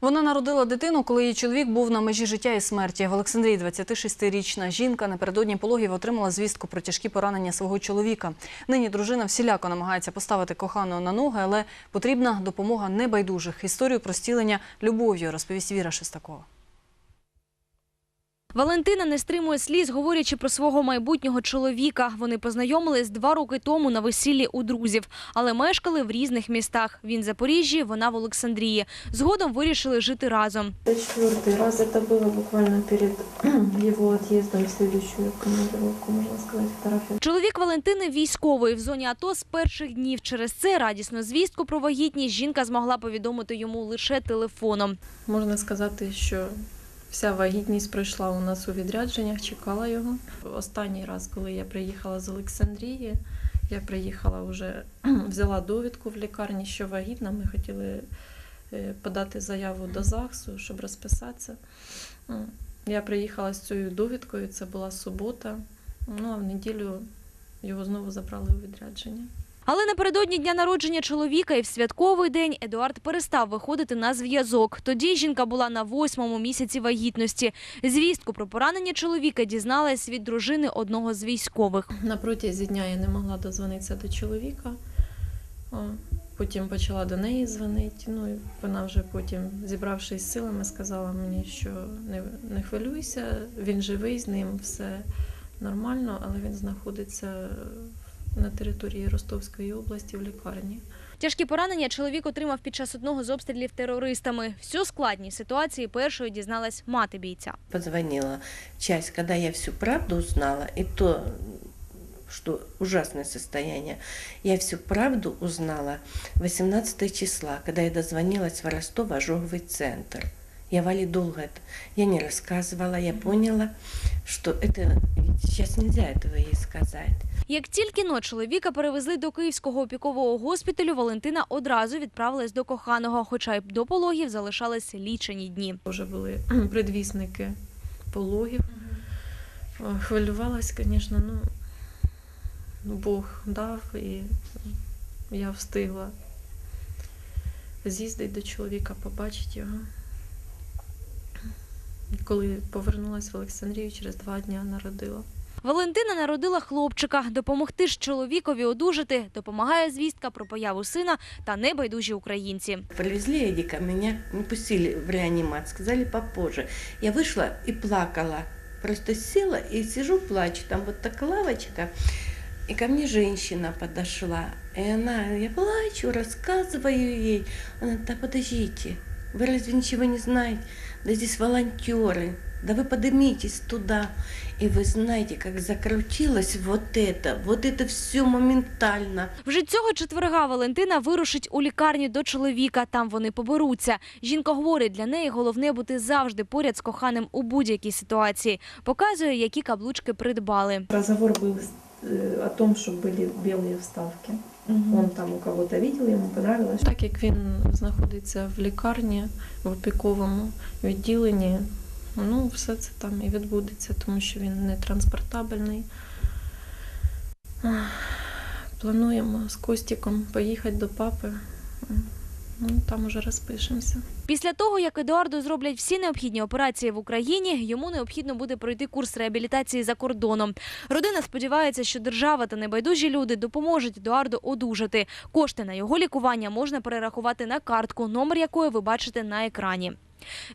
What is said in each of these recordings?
Вона народила дитину, коли її чоловік був на межі життя і смерті. В Олександрії 26-річна жінка напередодні пологів отримала звістку про тяжкі поранення свого чоловіка. Нині дружина всіляко намагається поставити коханого на ноги, але потрібна допомога небайдужих. Історію про стілення любов'ю розповість Віра Шестакова. Валентина не стримує сліз, говорячи про свого майбутнього чоловіка. Вони познайомились два роки тому на весіллі у друзів, але мешкали в різних містах. Він в Запоріжжі, вона в Олександрії. Згодом вирішили жити разом. Это четвертый раз. Это было буквально перед его отъездом в следующую командировку, можно сказать, фотография. Чоловік Валентини військовий в зоні АТО з перших днів. Через це радісну звістку про вагітність жінка змогла повідомити йому лише телефоном. Можна сказати, що вся вагітність пройшла у нас у відрядженнях, чекала його. Останній раз, коли я приїхала з Олександрії, я приїхала вже, взяла довідку в лікарні, що вагітна. Ми хотіли е, подати заяву до ЗАГСу, щоб розписатися. Я приїхала з цією довідкою, це була субота. Ну а в неділю його знову забрали у відрядження. Але напередодні дня народження чоловіка і в святковий день Едуард перестав виходити на зв'язок. Тоді жінка була на восьмому місяці вагітності. Звістку про поранення чоловіка дізналась від дружини одного з військових. На протязі дня я не могла дозвонитися до чоловіка. Потім почала до неї дзвонити. Ну, і вона вже потім, зібравшись з силами, сказала мені, що не, не хвилюйся, він живий, з ним все нормально, але він знаходиться на території Ростовської області в лікарні. Тяжкі поранення чоловік отримав під час одного з обстрілів терористами. Всю складність ситуації першою дізналась мати бійця. позвонила часть, когда я всю правду узнала, и то, что ужасное состояние, я всю правду узнала 18 числа, когда я дозвонилась в Ростов ожоговый центр. Я Вале долго это, я не рассказывала, я поняла, что это, ведь сейчас нельзя этого ей сказать. Як тільки но чоловіка перевезли до Київського опікового госпіталю, Валентина одразу відправилась до коханого, хоча й до пологів залишались лічені дні. Вже були предвісники пологів. О, Хвилювалась, звісно, ну Бог дав і я встигла з'їздити до чоловіка, побачити його. Коли повернулася в Олександрію, через два дні народила. Валентина народила хлопчика. Допомогти ж чоловікові одужати допомагає звістка про появу сина та небайдужі українці. Привезли Эдика, меня не пустили в реанимат, сказали попозже. Я вышла и плакала. Просто села и сижу, плачу. Там вот такая лавочка. И ко мне женщина подошла. И она, я плачу, рассказываю ей. Она, да подождите, вы разве ничего не знаете? Да здесь волонтеры. Да вы поднимитесь туда. И вы знаете, как закрутилось вот это, вот это все моментально. Вже цього четверга Валентина вирушить у лікарню до чоловіка. Там вони поберуться. Жінка говорить, для неї головне бути завжди поряд з коханим у будь-якій ситуації. Показує, які каблучки придбали. Разговор был э, о том, что были белые вставки. Он там у кого-то видел, йому понравилось. Так як він знаходиться в лікарні, в опіковому відділенні, ну, все це там і відбудеться, тому що він не транспортабельний. Плануємо з Костіком поїхати до папи. Ну, там уже розпишемося. Після того, як Едуарду зроблять всі необхідні операції в Україні, йому необхідно буде пройти курс реабілітації за кордоном. Родина сподівається, що держава та небайдужі люди допоможуть Едуарду одужати. Кошти на його лікування можна перерахувати на картку, номер якої ви бачите на екрані.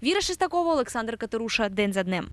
Віра Шестакова, Олександр Катеруша. День за днем.